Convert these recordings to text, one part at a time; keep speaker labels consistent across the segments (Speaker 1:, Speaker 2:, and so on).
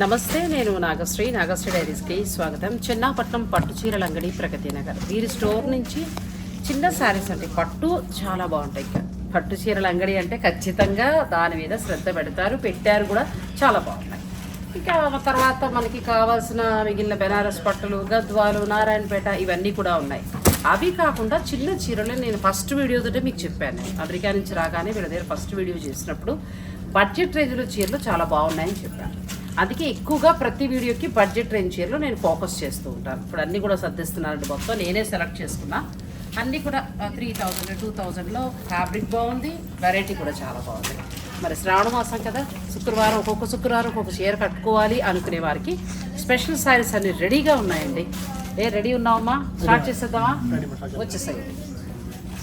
Speaker 1: నమస్తే నేను నాగశ్రీ. నాగశ్రీ డైరీస్కి స్వాగతం. చిన్నపట్నం పట్టు చీరల అంగడి ప్రగతి నగర్. వీరి స్టోర్ నుంచి చిన్న శారీస్ అంటే పట్టు చాలా బాగుంటాయి. ఇక పట్టు చీరల అంగడి అంటే ఖచ్చితంగా దాని మీద శ్రద్ధ పెడతారు. పెట్టారు కూడా చాలా బాగున్నాయి. ఇంకా తర్వాత మనకి కావాల్సిన మిగిలిన బెనారస్ పట్టులు గద్వాలు నారాయణపేట ఇవన్నీ కూడా ఉన్నాయి. అవి కాకుండా చిన్న చీరలు నేను ఫస్ట్ వీడియో తోటే మీకు చెప్పాను. అమెరికా నుంచి రాగానే వీళ్ళ దగ్గర ఫస్ట్ వీడియో చేసినప్పుడు బడ్జెట్ రేంజ్లో చీరలు చాలా బాగున్నాయని చెప్పాను. అందుకే ఎక్కువగా ప్రతి వీడియోకి బడ్జెట్ రేంజ్ చీరలు నేను ఫోకస్ చేస్తూ ఉంటాను. ఇప్పుడు అన్నీ కూడా సర్దిస్తున్నానండి మొత్తం. నేనే సెలెక్ట్ చేసుకున్నా. అన్నీ కూడా త్రీ థౌజండ్ టూ థౌజండ్లో ఫ్యాబ్రిక్ బాగుంది వెరైటీ కూడా చాలా బాగుంది. మరి శ్రావణ మాసం కదా శుక్రవారం ఒక్కొక్క శుక్రవారం ఒక్కొక్క చీర కట్టుకోవాలి అనుకునే వారికి స్పెషల్ శారీస్ అన్ని రెడీగా ఉన్నాయండి. ఏ రెడీ ఉన్నావమ్మా? స్టార్ట్ చేసేద్దామా? వచ్చేసాయండి.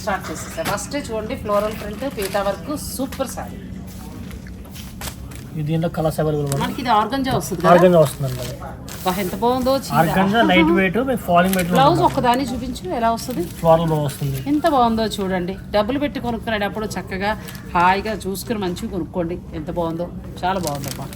Speaker 1: స్టార్ట్ చేసేసా ఫస్ట్ చూడండి ఫ్లోరల్ ప్రింట్ పీతా వర్క్ సూపర్ శారీ
Speaker 2: దీంట్లో కలర్స్ అవైలబుల్
Speaker 1: మనకి ఇది ఆర్గంజా వస్తుంది
Speaker 2: ఆర్గంజా వస్తుందండి
Speaker 1: ఎంత బాగుందో
Speaker 2: organza light weight falling weight
Speaker 1: blouse ఒక్కదాన్ని చూపించు ఎలా వస్తుంది?
Speaker 2: ఫ్లోరల్ వస్తుంది.
Speaker 1: ఎంత బాగుందో చూడండి. డబ్బులు పెట్టి కొనుక్కునేటప్పుడు చక్కగా హాయిగా చూసుకుని మంచిగా కొనుక్కోండి. ఎంత బాగుందో. చాలా బాగుందమ్మా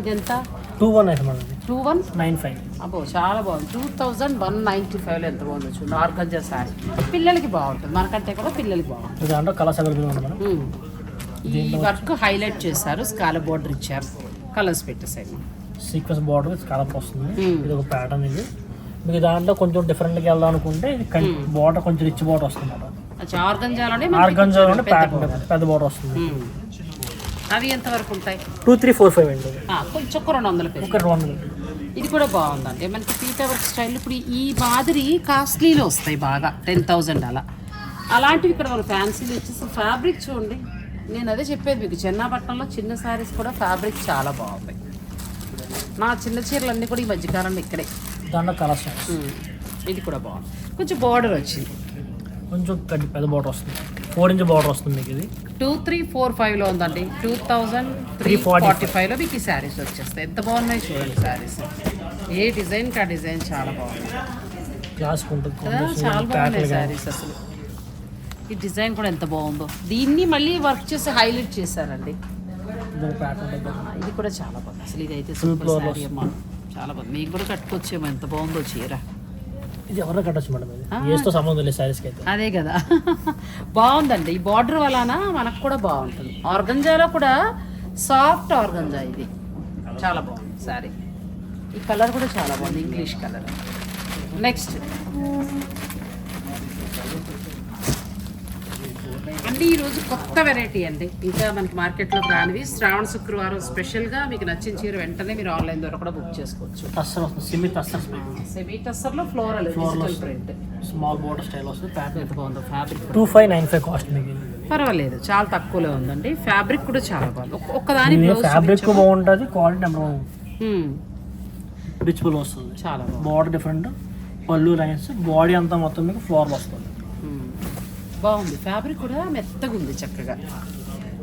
Speaker 1: ఇది ఎంత
Speaker 2: టూ వన్ అయితే
Speaker 1: టూ వన్
Speaker 2: నైన్ ఫైవ్
Speaker 1: అబ్బో చాలా బాగుంది. టూ థౌజండ్ వన్ నైంటీ ఫైవ్లో ఎంత బాగుందో చూడండి. ఆర్గంజా శారీ. పిల్లలకి బాగుంటుంది. మనకంటే కూడా పిల్లలకి బాగుంటుంది.
Speaker 2: దాంట్లో కలర్స్ అవైలబుల్ ఉంది.
Speaker 1: ఈ వర్క్ హైలైట్ చేశారు స్కాల బోర్డర్ ఇచ్చారు. కలర్స్ పెట్టేసాయి
Speaker 2: సీక్వెన్స్ బార్డర్ స్కాలప్ వస్తుంది.
Speaker 1: Hmm.
Speaker 2: ఇది ఒక ప్యాటర్న్ ఇది. మీకు దాంట్లో కొంచెం డిఫరెంట్గా వెళ్దాం అనుకుంటే ఇది బార్డర్ కొంచెం రిచ్ బార్డర్ వస్తుంది
Speaker 1: ఆర్గంజాలోనే
Speaker 2: ఆర్గంజా
Speaker 1: మనకి
Speaker 2: నుండి
Speaker 1: పెద్ద
Speaker 2: ప్యాటర్న్. పెద్ద బార్డర్ వస్తుంది.
Speaker 1: ఉమ్. అవి ఎంత వరకు ఉంటాయి?
Speaker 2: టూ త్రీ ఫోర్ ఫైవ్ అండి.
Speaker 1: కొంచెం ఒక రెండు వందల
Speaker 2: ఒక రెండు వందలు.
Speaker 1: ఇది కూడా బాగుందండి. మనకి పీటా వర్క్ స్టైల్ ఇప్పుడు ఈ మాదిరి కాస్ట్లీలో వస్తాయి బాగా టెన్ థౌజండ్ అలా. అలాంటివి ఇక్కడ మన ఫ్యాన్సీలు వచ్చేసి ఫ్యాబ్రిక్ చూడండి. నేను అదే చెప్పేది మీకు. చెన్నాపట్నంలో చిన్న శారీస్ కూడా ఫ్యాబ్రిక్ చాలా బాగుంది నా చిన్న చీరలు అన్నీ కూడా ఈ మధ్యకాలంలో ఇక్కడే.
Speaker 2: దాంట్లో కలర్స్.
Speaker 1: ఇది కూడా బాగుంది. కొంచెం బార్డర్ వచ్చింది.
Speaker 2: కొంచెం పెద్ద బార్డర్ వస్తుంది. ఫోర్ ఇంచ్ బార్డర్ వస్తుంది మీకు ఇది.
Speaker 1: టూ త్రీ ఫోర్ ఫైవ్లో ఉందండి. Two thousand three
Speaker 2: 345.
Speaker 1: ఫార్టీ ఫైవ్లో మీకు ఈ శారీస్ వచ్చేస్తాయి. ఎంత బాగున్నాయి చూడండి శారీస్ ఏ డిజైన్కి ఆ డిజైన్ చాలా బాగుంది.
Speaker 2: క్లాస్ ఉంటుంది
Speaker 1: చాలా బాగున్నాయి శారీస్ అసలు. ఈ డిజైన్ కూడా ఎంత బాగుందో. దీన్ని మళ్ళీ వర్క్ చేసి హైలైట్ చేశారండి.
Speaker 2: ఇది
Speaker 1: ఇది కూడా చాలా బాగుంది. అసలు ఇదైతే
Speaker 2: Full
Speaker 1: సూపర్ శారీ అమ్మా. చాలా బాగుంది. మీకు కూడా కట్టుకొచ్చేమో ఎంత బాగుందో చీర.
Speaker 2: ఇది ఎవరైనా కట్టచ్చు మేడం ఇది? సంబంధం లేదు శారీస్కి అయితే.
Speaker 1: అదే కదా. బాగుందండి. ఈ బార్డర్ వలన మనకు కూడా బాగుంటుంది. ఆర్గంజాలో కూడా సాఫ్ట్ ఆర్గంజా ఇది. చాలా బాగుంది సారీ ఈ కలర్ కూడా చాలా బాగుంది. ఇంగ్లీష్ కలర్ నెక్స్ట్ అంటే ఈరోజు కొత్త వెరైటీ అండి. ఇంకా మనకి మార్కెట్లో రానివి. శ్రావణ శుక్రవారం స్పెషల్గా మీకు నచ్చిన చీర వెంటనే మీరు ఆన్లైన్ ద్వారా కూడా బుక్ చేసుకోవచ్చు.
Speaker 2: టస్సర్ వస్తుంది. Semi tussar
Speaker 1: semi టస్సర్లో floral digital print
Speaker 2: small border style వస్తుంది.
Speaker 1: ఎంత బాగుందో fabric
Speaker 2: two five nine five cost మీకు.
Speaker 1: పర్వాలేదు చాలా తక్కువలో ఉందండి. ఫ్యాబ్రిక్ కూడా చాలా బాగుంది. ఒక్క- ఒక్కదాని
Speaker 2: ఫ్యాబ్రిక్. బాగుంటుంది క్వాలిటీ నెంబర్
Speaker 1: హ్మ్,
Speaker 2: రిచ్బుల్ వస్తుంది.
Speaker 1: చాలా బాగుంది.
Speaker 2: బార్డర్ డిఫరెంట్ పళ్ళు లైన్స్ బాడీ అంతా మొత్తం మీకు ఫ్లోర్ వస్తుంది.
Speaker 1: బాగుంది. ఫ్యాబ్రిక్ కూడా మెత్తగా ఉంది చక్కగా.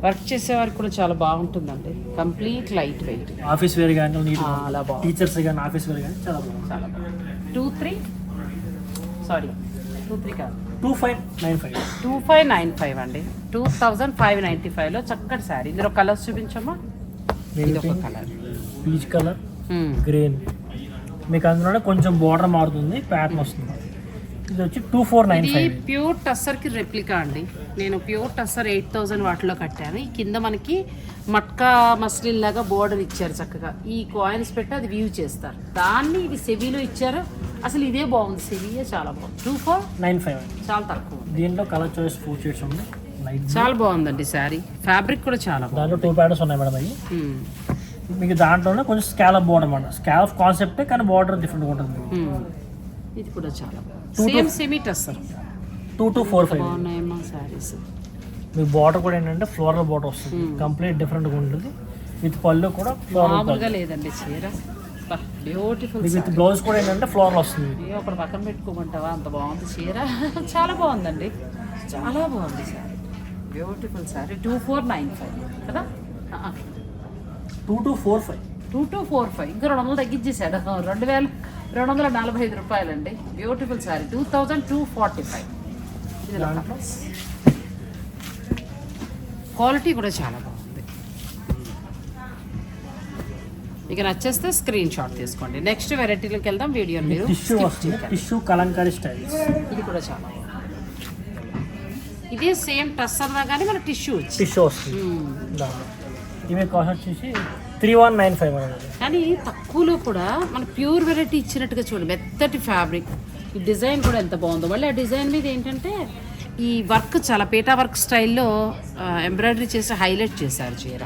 Speaker 1: వర్క్ చేసేవారికి కూడా చాలా బాగుంటుందండి. Complete light weight
Speaker 2: office wear కానీ
Speaker 1: చాలా బాగుంది.
Speaker 2: టీచర్స్ కానీ ఆఫీస్ వేర్ కానీ చాలా బాగుంది.
Speaker 1: చాలా బాగుంది. Two three sorry two three కాదు.
Speaker 2: Two five nine five
Speaker 1: two five nine five అండి. టూ థౌజండ్ ఫైవ్ నైంటీ ఫైవ్లో చక్కటి శారీ ఇందులో కలర్స్ చూపించమ్మా. ఇది ఒక కలర్
Speaker 2: పీచ్ కలర్ గ్రీన్ మీకు అందులోనే కొంచెం బార్డర్ మారుతుంది ప్యాటర్న్ వస్తుంది. ఇది వచ్చి టూ ఫోర్ నైన్
Speaker 1: ఇది ప్యూర్ టస్సర్కి రెప్లికా అండి. నేను ప్యూర్ టస్సర్ ఎయిట్ థౌజండ్ వాటిలో కట్టాను. ఈ కింద మనకి మట్కా మస్లిన్ లాగా బోర్డర్ ఇచ్చారు చక్కగా. ఈ కాయిన్స్ పెట్టి అది వ్యూ చేస్తారు. దాన్ని ఇది సెవీలో ఇచ్చారు. అసలు ఇదే బాగుంది. సెవీయే చాలా బాగుంది. Two four
Speaker 2: nine five. అండి
Speaker 1: చాలా తక్కువ ఉంది.
Speaker 2: దీంట్లో colour choice four shades light
Speaker 1: చాలా బాగుందండి శారీ. ఫ్యాబ్రిక్ కూడా చాలా బాగుంది.
Speaker 2: దాంట్లో టూ ప్యాటర్న్స్ ఉన్నాయి మేడం అవి. మీకు దాంట్లోనే కొంచెం స్కాలప్ బోర్డర్ అనమాట స్కాలప్ కాన్సెప్టే కానీ బార్డర్ డిఫరెంట్ ఉంటుంది.
Speaker 1: ఇది కూడా చాలా same semi tussar
Speaker 2: two two four five.
Speaker 1: బాగున్నాయమ్మా saris.
Speaker 2: మీకు బార్డర్ కూడా ఏంటంటే ఫ్లోరల్ బార్డర్ వస్తుంది. కంప్లీట్ డిఫరెంట్గా ఉంటుంది. విత్ పళ్ళు కూడా
Speaker 1: మామూలుగా లేదండి చీర. బ్యూటిఫుల్
Speaker 2: విత్ బ్లౌజ్ కూడా ఏంటంటే ఫ్లోరల్ వస్తుంది.
Speaker 1: ఒకటి పక్కన పెట్టుకోమంటావా? అంత బాగుంది చీర. చాలా బాగుందండి. చాలా బాగుంది sari. Beautiful sari. Two four nine five కదా?
Speaker 2: Two two four five.
Speaker 1: Two two four five. ఇంకా రెండు వందలు తగ్గించేసాడు రెండు వేల. రెండు వందల నలభై ఐదు రూపాయలండి. Beautiful sari two thousand two forty five quality కూడా చాలా బాగుంది. మీకు నచ్చేస్తే స్క్రీన్ షాట్ తీసుకోండి. నెక్స్ట్ వెరైటీలోకి వెళ్దాం. వీడియో మీరు
Speaker 2: టిష్యూ కలంకారీ స్టైల్స్
Speaker 1: ఇది కూడా చాలా బాగుంది. ఇది సేమ్ టస్ అన్నా కానీ మన టిష్యూ
Speaker 2: టిష్యూ వస్తుంది. ఇవి కాస్ట్ వచ్చేసి త్రీ వన్ నైన్ ఫైవ్
Speaker 1: కానీ తక్కువలో కూడా మన ప్యూర్ వెరైటీ ఇచ్చినట్టుగా చూడండి. మెత్తటి ఫ్యాబ్రిక్. ఈ డిజైన్ కూడా ఎంత బాగుందో. మళ్ళీ ఆ డిజైన్ మీద ఏంటంటే ఈ వర్క్ చాలా పీటా వర్క్ స్టైల్లో ఎంబ్రాయిడరీ చేసి హైలైట్ చేశారు చీర.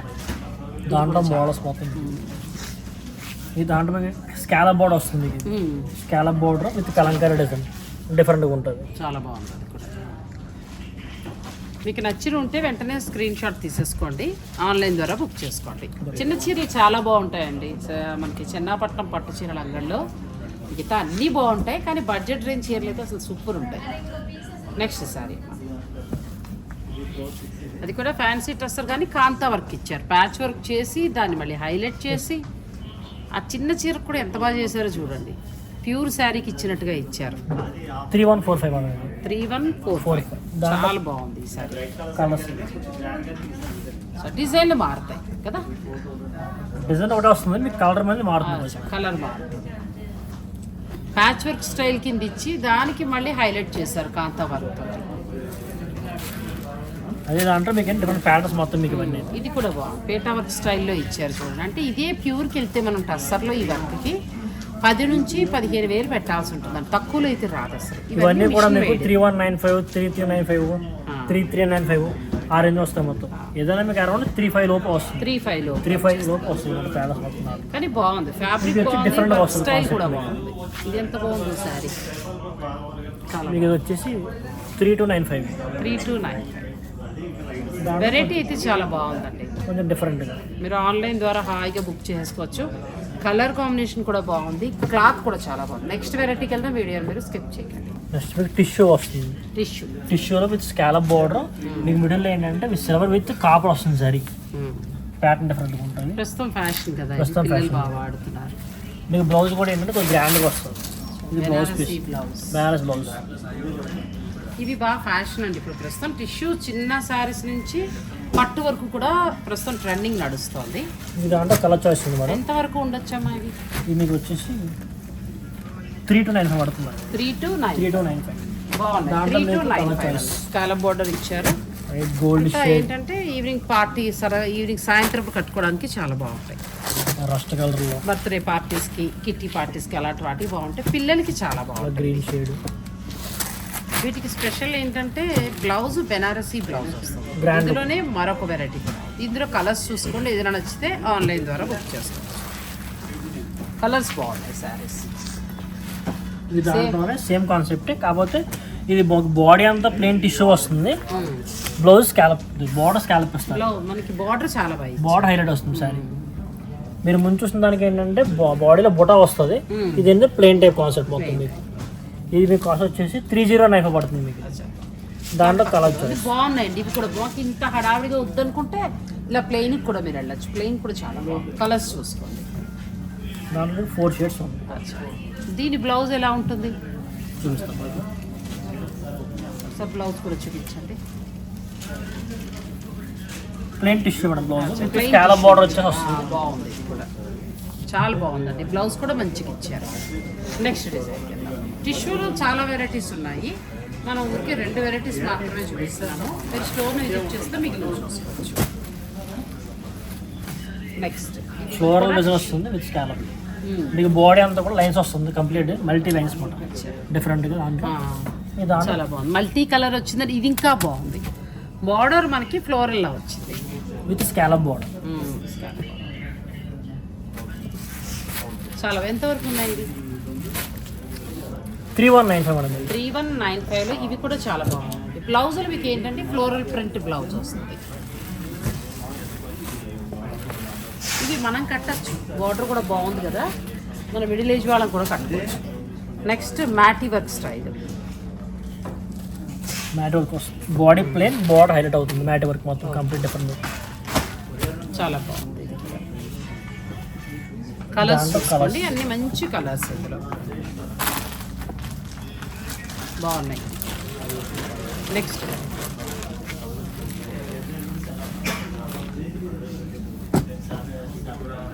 Speaker 2: దాంట్లో మోడల్స్ మొత్తం. ఈ దాంట్లో స్కాలప్ బోర్డర్ వస్తుంది. Scallop border with Kalamkari design. డిఫరెంట్గా ఉంటుంది.
Speaker 1: చాలా కూడా మీకు నచ్చిన ఉంటే వెంటనే స్క్రీన్ షాట్ తీసేసుకోండి. ఆన్లైన్ ద్వారా బుక్ చేసుకోండి. చిన్న చీరలు చాలా బాగుంటాయండి. మనకి చిన్నపట్నం పట్టు చీరల అంగడిలో మిగతా అన్నీ బాగుంటాయి కానీ బడ్జెట్ రేంజ్ చీరలు అయితే అసలు సూపర్ ఉంటాయి. నెక్స్ట్ సారీ అది కూడా ఫ్యాన్సీ టస్సర్ కానీ కాంతా వర్క్ ఇచ్చారు. ప్యాచ్ వర్క్ చేసి దాన్ని మళ్ళీ హైలైట్ చేసి ఆ చిన్న చీరకు కూడా ఎంత బాగా చేశారో చూడండి. ప్యూర్ శారీకి ఇచ్చినట్టుగా ఇచ్చారు.
Speaker 2: Three one four five
Speaker 1: three one four five. చాలా బాగుంది ఈ సారీ.
Speaker 2: కలర్స్
Speaker 1: సో డిజైన్లు మారుతాయి కదా?
Speaker 2: డిజైన్ ఒకటే వస్తుంది మీకు కలర్ మీద మారుతుంది.
Speaker 1: కలర్ మారుతుంది. ప్యాచ్ వర్క్ స్టైల్ కింద ఇచ్చి దానికి మళ్ళీ హైలైట్ చేశారు కాంతా వర్క్
Speaker 2: అదే దాంట్లో మీకు డిఫరెంట్ ప్యాటర్న్స్ మొత్తం మీకు ఇవన్నీ.
Speaker 1: ఇది కూడా బాగుంది. పేటా వర్క్ స్టైల్లో ఇచ్చారు చూడండి. అంటే ఇదే ప్యూర్కి వెళ్తే మనం టస్సర్లో ఈ వర్క్కి పది నుంచి పదిహేను వేలు పెట్టాల్సి ఉంటుంది తక్కువలో అయితే రాదు అసలు.
Speaker 2: ఇవన్నీ కూడా మీకు. Three one nine five three three nine five. Three three nine five ఆ రేంజ్ వస్తాయి మొత్తం. ఏదైనా మీకు అరౌండ్ త్రీ ఫైవ్ లోపు వస్తుంది.
Speaker 1: త్రీ ఫైవ్లో
Speaker 2: త్రీ ఫైవ్ లోపు వస్తుంది నాకు.
Speaker 1: కానీ బాగుంది. ఫ్యాబ్రిక్
Speaker 2: వచ్చి
Speaker 1: వర్క్
Speaker 2: వస్తుంది
Speaker 1: స్టైల్ కూడా. బాగుంది. ఇది ఎంత బాగుంది సారీ?
Speaker 2: మీకు ఇది వచ్చేసి three two nine five.
Speaker 1: Three two nine variety అయితే చాలా బాగుందండి.
Speaker 2: కొంచెం డిఫరెంట్గా
Speaker 1: మీరు ఆన్లైన్ ద్వారా హాయిగా బుక్ చేసుకోవచ్చు. కలర్ కాంబినేషన్ కూడా బాగుంది క్లాత్ కూడా చాలా బాగుంది. నెక్స్ట్ వెరైటీకి వెళ్దాం వీడియో మీరు స్కిప్ చేయకండి.
Speaker 2: నెక్స్ట్ మీకు టిష్యూ వస్తుంది.
Speaker 1: టిష్యూ
Speaker 2: టిష్యూలో విత్ స్కాలప్ బోర్డర్ మీకు మిడిల్లో ఏంటంటే విత్ సిల్వర్ విత్ కాపర్ వస్తుంది సరి ప్యాటర్న్ డిఫరెంట్గా ఉంటుంది.
Speaker 1: ప్రస్తుతం ఫ్యాషన్ కదా
Speaker 2: ప్రస్తుతం fashion.
Speaker 1: బాగా వాడుతున్నారు.
Speaker 2: మీకు బ్లౌజ్ కూడా ఏంటంటే కొంచెం గ్రాండ్గా వస్తుంది. ఇది బ్లౌజ్ పీస్
Speaker 1: బ్లౌజ్
Speaker 2: బ్లౌజ్
Speaker 1: ఇవి బాగా ఫ్యాషన్ అండి ఇప్పుడు ప్రస్తుతం. టిష్యూ చిన్న శారీస్ నుంచి పట్టు వరకు కూడా ప్రస్తుతం ట్రెండింగ్ నడుస్తుంది.
Speaker 2: ఇది కలర్ చాయిస్ ఉంది
Speaker 1: ఎంత వరకు ఉండొచ్చమ్మా ఇవి
Speaker 2: ఇది మీకు వచ్చేసి త్రీ టు నైన్ పడుతుంది.
Speaker 1: Three two nine
Speaker 2: three two nine five
Speaker 1: బాగుంది three two nine five. Scallop border ఇచ్చారు.
Speaker 2: గోల్డ్
Speaker 1: ఏంటంటే ఈవినింగ్ పార్టీ సర ఈవినింగ్ సాయంత్రం కట్టుకోవడానికి చాలా బాగుంటాయి.
Speaker 2: రస్ట్ కలర్లో
Speaker 1: బర్త్డే పార్టీస్కి కిట్టి పార్టీస్కి అలాంటి వాటికి బాగుంటాయి. పిల్లలకి చాలా బాగుంటాయి.
Speaker 2: గ్రీన్ షేడ్
Speaker 1: వీటికి స్పెషల్ ఏంటంటే బ్లౌజ్ బెనారసీ బ్లౌజ్ వస్తుంది. ఇందులోనే మరొక వెరైటీ ఇందులో కలర్స్ చూసుకోండి ఏదైనా నచ్చితే ఆన్లైన్ ద్వారా బుక్ చేసుకోవచ్చు. కలర్స్ బాగున్నాయి శారీస్.
Speaker 2: ఇది దాంట్లోనే సేమ్ కాన్సెప్ట్ కాకపోతే ఇది బాడీ అంతా ప్లెయిన్ టిష్యూ వస్తుంది. Blouse scallop border scallop
Speaker 1: blouse మనకి బార్డర్ చాలా బాగా
Speaker 2: బార్డర్ హైలైట్ వస్తుంది సారీ మీరు ముందు చూసిన దానికి ఏంటంటే బాడీలో బుటా వస్తుంది.
Speaker 1: Hmm.
Speaker 2: ఇది ఏంటంటే ప్లెయిన్ టైప్ కాన్సెప్ట్ మొత్తం మీకు. ఇది మీకు కాస్ట్ వచ్చేసి త్రీ జీరో నైన్ పడుతుంది మీకు. దాంట్లో కలర్
Speaker 1: బాగున్నాయండి. ఇవి కూడా మాకు ఇంత హడావిడిగా వద్దనుకుంటే ఇలా ప్లెయిన్ కూడా మీరు వెళ్ళచ్చు. ప్లెయిన్ కూడా చాలా బాగుంది. కలర్స్ చూసుకోండి.
Speaker 2: దాంట్లో ఫోర్ షేడ్స్ ఉంది.
Speaker 1: దీని బ్లౌజ్ ఎలా ఉంటుంది?
Speaker 2: చూపిస్తాం
Speaker 1: సార్ బ్లౌజ్ కూడా చూపించండి.
Speaker 2: Plain tissue madam blouse
Speaker 1: tissue.
Speaker 2: Border వచ్చేసి వస్తుంది.
Speaker 1: బాగుంది. ఇది కూడా. చాలా బాగుందండి. బ్లౌజ్ కూడా మంచిగా ఇచ్చారు. నెక్స్ట్ డిజైన్ టిష్యూలో చాలా వెరైటీస్ ఉన్నాయి. మనం ఊరికే రెండు వెరైటీస్ మాత్రమే చూపిస్తున్నాను మీరు స్టోర్ విజిట్ చేస్తే మీకు చూసుకోవచ్చు. నెక్స్ట్
Speaker 2: ఫ్లోరల్ డిజైన్ వస్తుంది విత్ స్కాలప్ మీకు బాడీ అంతా కూడా లైన్స్ వస్తుంది కంప్లీట్ మల్టీ లైన్స్ మాట. డిఫరెంట్గా దాంట్లో.
Speaker 1: చాలా బాగుంది. మల్టీ కలర్ వచ్చిందని ఇది ఇంకా బాగుంది. బార్డర్ మనకి ఫ్లోరల్లా వచ్చింది.
Speaker 2: With scallop border.
Speaker 1: చాలా. ఎంతవరకు ఉన్నాయి ఇది?
Speaker 2: Three one nine five madam ఇది.
Speaker 1: త్రీ వన్ నైన్ ఫైవ్లో ఇవి కూడా చాలా బాగుంది బ్లౌజులు మీకు ఏంటంటే ఫ్లోరల్ ప్రింట్ బ్లౌజ్ వస్తుంది. ఇవి మనం కట్టచ్చు. బార్డర్ కూడా బాగుంది కదా. మన మిడిల్ ఏజ్ వాళ్ళని కూడా కట్టుకోవచ్చు. Next matty work style.
Speaker 2: Matt work వస్తుంది. బాడీ ప్లేన్ బార్డర్ హైలైట్ అవుతుంది. మ్యాట్ వర్క్ మొత్తం కంప్లీట్ డిఫరెంట్.
Speaker 1: చాలా బాగుంది. కలర్స్ చూసుకోండి. అన్ని మంచి కలర్స్ ఇందులో. బాగున్నాయి. నెక్స్ట్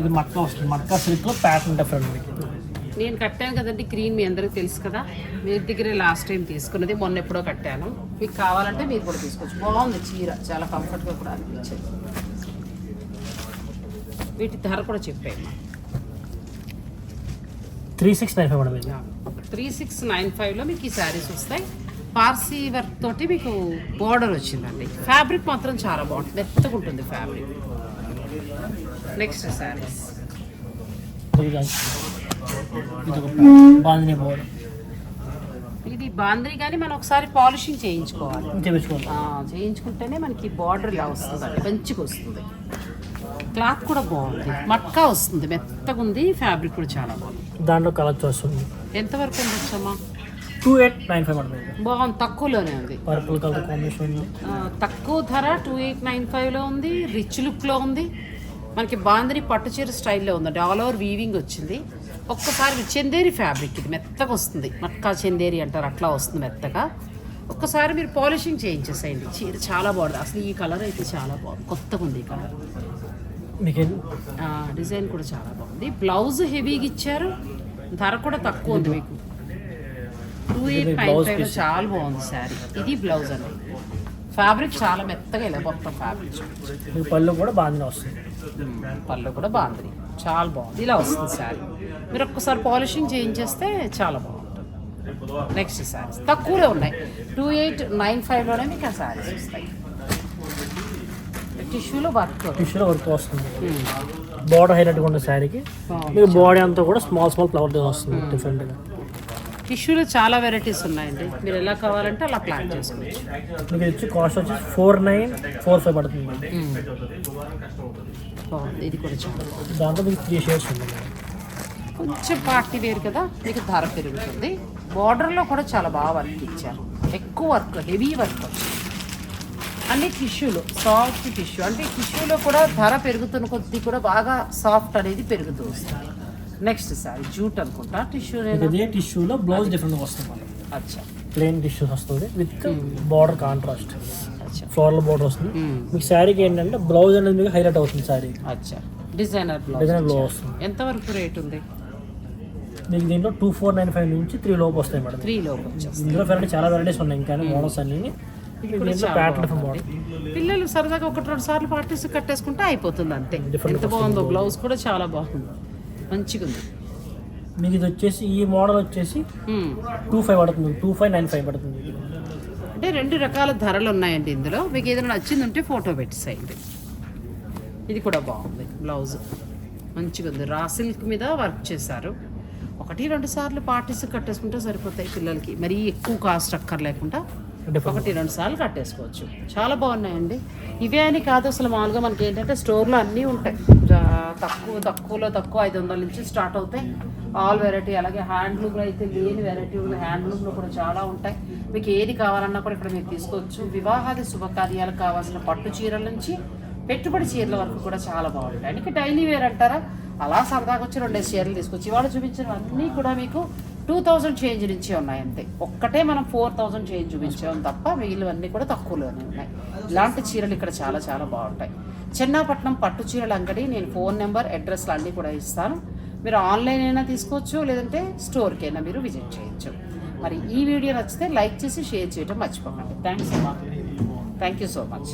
Speaker 2: ఇది మట్కా వస్తుంది. మట్కా సిల్క్లో ప్యాటర్న్ డిఫరెంట్ మీకు.
Speaker 1: నేను కట్టాను కదండి గ్రీన్ మీ అందరికి తెలుసు కదా. మీ దగ్గరే లాస్ట్ టైం తీసుకున్నది మొన్న ఎప్పుడో కట్టాను. మీకు కావాలంటే మీరు కూడా తీసుకోవచ్చు. బాగుంది చీర చాలా కంఫర్ట్గా కూడా అనిపించింది. వీటి ధర కూడా చెప్పాను
Speaker 2: three six nine five madam
Speaker 1: three six nine ఫైవ్లో మీకు ఈ శారీస్ వస్తాయి. పార్సీ వర్క్ తోటి మీకు బోర్డర్ వచ్చిందండి. ఫ్యాబ్రిక్ మాత్రం చాలా బాగుంటుంది. మెత్తగా ఉంటుంది ఫ్యాబ్రిక్ నెక్స్ట్ శారీస్.
Speaker 2: ఇది
Speaker 1: బాంద్రీ కానీ మనం ఒకసారి పాలిషింగ్ చేయించుకోవాలి. చేయించుకుంటేనే మనకి బార్డర్ ఇలా వస్తుంది మంచిగా వస్తుంది. క్లాత్ కూడా బాగుంది. మట్కా వస్తుంది. మెత్తగా ఉంది. ఫ్యాబ్రిక్ కూడా చాలా బాగుంది.
Speaker 2: దాంట్లో కలర్ వస్తుంది
Speaker 1: ఎంతవరకు ఉండొచ్చమ్మా
Speaker 2: two eight nine five madam ఇది
Speaker 1: బాగుంది తక్కువలోనే ఉంది.
Speaker 2: పర్పుల్ కలర్ కాంబినేషన్
Speaker 1: తక్కువ ధర టూ ఎయిట్ నైన్ ఫైవ్లో ఉంది రిచ్ లుక్లో ఉంది. మనకి బాందిని పట్టు చీర స్టైల్లో ఉందండి ఆల్ ఓవర్ వీవింగ్ వచ్చింది. ఒక్కసారి చందేరి ఫ్యాబ్రిక్ ఇది మెత్తగా వస్తుంది. మట్కా చందేరి అంటారు అట్లా వస్తుంది మెత్తగా. ఒక్కసారి మీరు పాలిషింగ్ చేయించేసేయండి. చీర చాలా బాగుంది. అసలు ఈ కలర్ అయితే చాలా బాగుంది. కొత్తగా ఉంది ఈ కలర్ డిజైన్ కూడా చాలా బాగుంది. బ్లౌజ్ హెవీగా ఇచ్చారు. ధర కూడా తక్కువ ఉంది మీకు. Two eight nine five
Speaker 2: piece.
Speaker 1: చాలా బాగుంది శారీ. ఇది బ్లౌజ్ అండి. ఫ్యాబ్రిక్ చాలా మెత్తగా ఇలా మొత్తం ఫ్యాబ్రిక్.
Speaker 2: పళ్ళు కూడా బాగానే వస్తుంది
Speaker 1: పళ్ళు కూడా బాగుంది. చాలా బాగుంది. ఇలా వస్తుంది శారీ. మీరు ఒక్కసారి పాలిషింగ్ చేయించేస్తే చాలా బాగుంటుంది. నెక్స్ట్ శారీస్. తక్కువలో ఉన్నాయి. టూ ఎయిట్ నైన్ ఫైవ్లోనే మీకు ఆ శారీస్ వస్తాయి. టిష్యూలో వర్క్.
Speaker 2: టిష్యూలో వర్క్ వస్తుంది. బార్డర్ హైలైట్గా ఉన్న శారీకి. మీకు బాడీ అంతా కూడా స్మాల్ స్మాల్ ఫ్లవర్ వస్తుంది డిఫరెంట్గా
Speaker 1: టిష్యూలో చాలా వెరైటీస్ ఉన్నాయండి. మీరు ఎలా కావాలంటే అలా ప్లాన్ చేసుకోవచ్చు.
Speaker 2: మీకు వచ్చి కాస్ట్ వచ్చి ఫోర్ నైన్ ఫోర్ ఫైవ్ పడుతుంది
Speaker 1: బాగుంది. ఇది కూడా చాలా
Speaker 2: దాంట్లో మీకు త్రీ షేడ్స్ ఉంది
Speaker 1: కొంచెం పార్టీ వేర్ కదా మీకు ధర పెరుగుతుంది. బార్డర్లో కూడా చాలా బాగా వర్క్ ఇచ్చారు. ఎక్కువ వర్క్ హెవీ వర్క్ అన్ని టిష్యూలో సాఫ్ట్ టిష్యూ అంటే టిష్యూలో కూడా ధర పెరుగుతున్న కొద్దీ కూడా బాగా సాఫ్ట్ అనేది పెరుగుతూ వస్తుంది నెక్స్ట్ సారీ జూట్ అనుకుంటా. టిష్యూ
Speaker 2: ఇదే టిష్యూలో బ్లౌజ్ డిఫరెంట్గా వస్తుంది
Speaker 1: అచ్చా.
Speaker 2: ప్లెయిన్ టిష్యూస్ వస్తుంది విత్ బార్డర్ కాంట్రాస్ట్.
Speaker 1: అచ్చా.
Speaker 2: ఫ్లోరల్ బార్డర్ వస్తుంది.
Speaker 1: మ్మ్.
Speaker 2: మీకు శారీకి ఏంటంటే బ్లౌజ్ అనేది మీకు హైలైట్ అవుతుంది శారీ.
Speaker 1: అచ్చా. డిజైనర్
Speaker 2: డిజైనర్
Speaker 1: బ్లౌజ్
Speaker 2: బ్లౌజ్ వస్తుంది.
Speaker 1: ఎంతవరకు రేట్ ఉంది?
Speaker 2: మీకు దీంట్లో టూ ఫోర్ నైన్ ఫైవ్ నుంచి త్రీ లోపు వస్తాయి మేడం.
Speaker 1: త్రీ లోపు
Speaker 2: ఇందులో వెరైటీ చాలా వెరైటీస్ ఉన్నాయి. ఇంకా మోడల్స్ అన్ని.
Speaker 1: పిల్లలు సరదాగా ఒకటి రెండు సార్లు పార్టీస్ కట్టేసుకుంటే అయిపోతుంది అంతే. ఎంత బాగుందో బ్లౌజ్ కూడా చాలా బాగుంది. మంచిగా ఉంది.
Speaker 2: మీకు ఇది వచ్చేసి ఈ మోడల్ వచ్చేసి. టూ ఫైవ్ పడుతుంది. టూ ఫైవ్ నైన్ ఫైవ్ పడుతుంది.
Speaker 1: అంటే రెండు రకాల ధరలు ఉన్నాయండి ఇందులో. మీకు ఏదైనా నచ్చింది ఉంటే ఫోటో పెట్టేసేయండి. ఇది కూడా బాగుంది బ్లౌజ్ మంచిగా ఉంది. రా సిల్క్ మీద వర్క్ చేశారు. ఒకటి రెండు సార్లు పార్టీస్ కట్టేసుకుంటే సరిపోతాయి పిల్లలకి. మరీ ఎక్కువ కాస్ట్ అక్కర్లేకుండా. ఒకటి రెండు సార్లు కట్టేసుకోవచ్చు. చాలా బాగున్నాయండి. ఇవే అని కాదు అసలు మామూలుగా మనకి ఏంటంటే స్టోర్లో అన్నీ ఉంటాయి. తక్కువ తక్కువలో తక్కువ ఐదు వందల నుంచి స్టార్ట్ అవుతాయి. ఆల్ వెరైటీ అలాగే హ్యాండ్లూమ్లో అయితే లేని వెరైటీ ఉంది హ్యాండ్లూమ్లో కూడా చాలా ఉంటాయి. మీకు ఏది కావాలన్నా కూడా ఇక్కడ మీరు తీసుకోవచ్చు. వివాహాది శుభకార్యాలకు కావాల్సిన పట్టు చీరల నుంచి పెట్టుబడి చీరల వరకు కూడా చాలా బాగుంటాయి. అంటే డైలీ వేర్ అంటారా? అలా సరదాగా వచ్చి రెండు చీరలు తీసుకొచ్చి ఇవాళ చూపించిన అన్నీ కూడా మీకు టూ థౌజండ్ చేంజ్ నుంచి ఉన్నాయి అంతే. ఒక్కటే మనం ఫోర్ థౌజండ్ చేంజ్ చూపించాం తప్ప మిగిలినవన్నీ కూడా తక్కువలోనే ఉన్నాయి. ఇలాంటి చీరలు ఇక్కడ చాలా చాలా బాగుంటాయి. చెన్నాపట్నం పట్టు చీరల అంగడి నేను ఫోన్ నెంబర్ అడ్రస్లు అన్నీ కూడా ఇస్తాను. మీరు ఆన్లైన్ అయినా తీసుకోవచ్చు లేదంటే స్టోర్కి అయినా మీరు విజిట్ చేయొచ్చు. మరి ఈ వీడియో నచ్చితే లైక్ చేసి షేర్ చేయడం మర్చిపోకండి. థ్యాంక్స్ అమ్మా. Thank you so much.